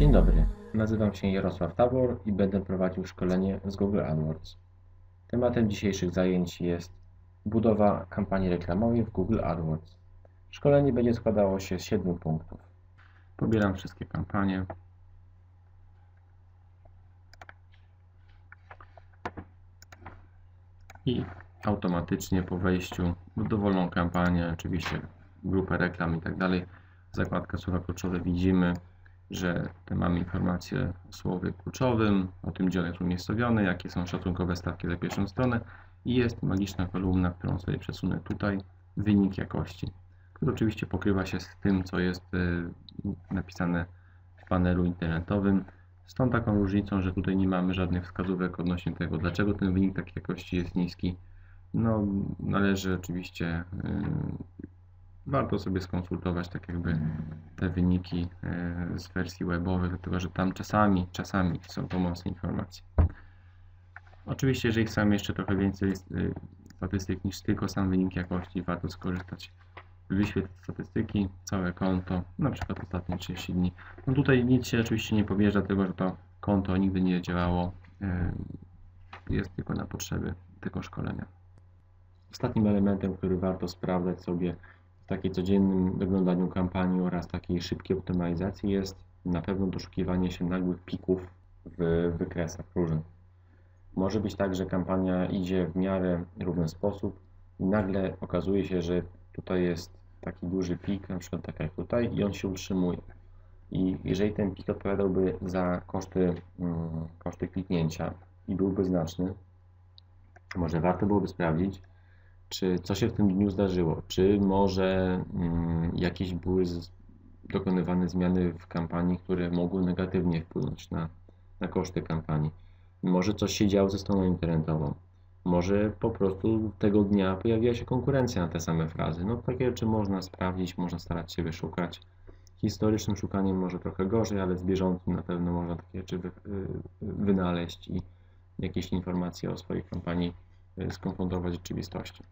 Dzień dobry, nazywam się Jarosław Tabor i będę prowadził szkolenie z Google AdWords. Tematem dzisiejszych zajęć jest budowa kampanii reklamowej w Google AdWords. Szkolenie będzie składało się z 7 punktów. Pobieram wszystkie kampanie. I automatycznie po wejściu w dowolną kampanię, oczywiście grupę reklam i tak dalej, zakładkę słowa kluczowe widzimy, że mamy informacje o słowie kluczowym, o tym, gdzie one są umiejscowione, jakie są szacunkowe stawki za pierwszą stronę i jest magiczna kolumna, którą sobie przesunę tutaj, wynik jakości, który oczywiście pokrywa się z tym, co jest y, napisane w panelu internetowym. Z tą taką różnicą, że tutaj nie mamy żadnych wskazówek odnośnie tego, dlaczego ten wynik takiej jakości jest niski. No, należy oczywiście, y, warto sobie skonsultować tak jakby te wyniki y, z wersji webowej, dlatego że tam czasami, czasami są pomocne informacje. Oczywiście, jeżeli chcemy jeszcze trochę więcej y, statystyk niż tylko sam wynik jakości, warto skorzystać wyświetl statystyki, całe konto, na przykład ostatnie 30 dni. No tutaj nic się oczywiście nie pobierze, dlatego że to konto nigdy nie działało, yy, jest tylko na potrzeby tego szkolenia. Ostatnim elementem, który warto sprawdzać sobie takiej codziennym doglądaniu kampanii oraz takiej szybkiej optymalizacji jest na pewno doszukiwanie się nagłych pików w wykresach różnych. Może być tak, że kampania idzie w miarę równy sposób i nagle okazuje się, że tutaj jest taki duży pik, na przykład tak jak tutaj, i on się utrzymuje. I jeżeli ten pik odpowiadałby za koszty, mm, koszty kliknięcia i byłby znaczny, może warto byłoby sprawdzić, czy co się w tym dniu zdarzyło, czy może mm, jakieś były dokonywane zmiany w kampanii, które mogły negatywnie wpłynąć na, na koszty kampanii. Może coś się działo ze stroną internetową. Może po prostu tego dnia pojawiła się konkurencja na te same frazy. No takie rzeczy można sprawdzić, można starać się wyszukać. Historycznym szukaniem może trochę gorzej, ale z bieżącym na pewno można takie rzeczy wy, y, wynaleźć i jakieś informacje o swojej kampanii skonfrontować z rzeczywistością.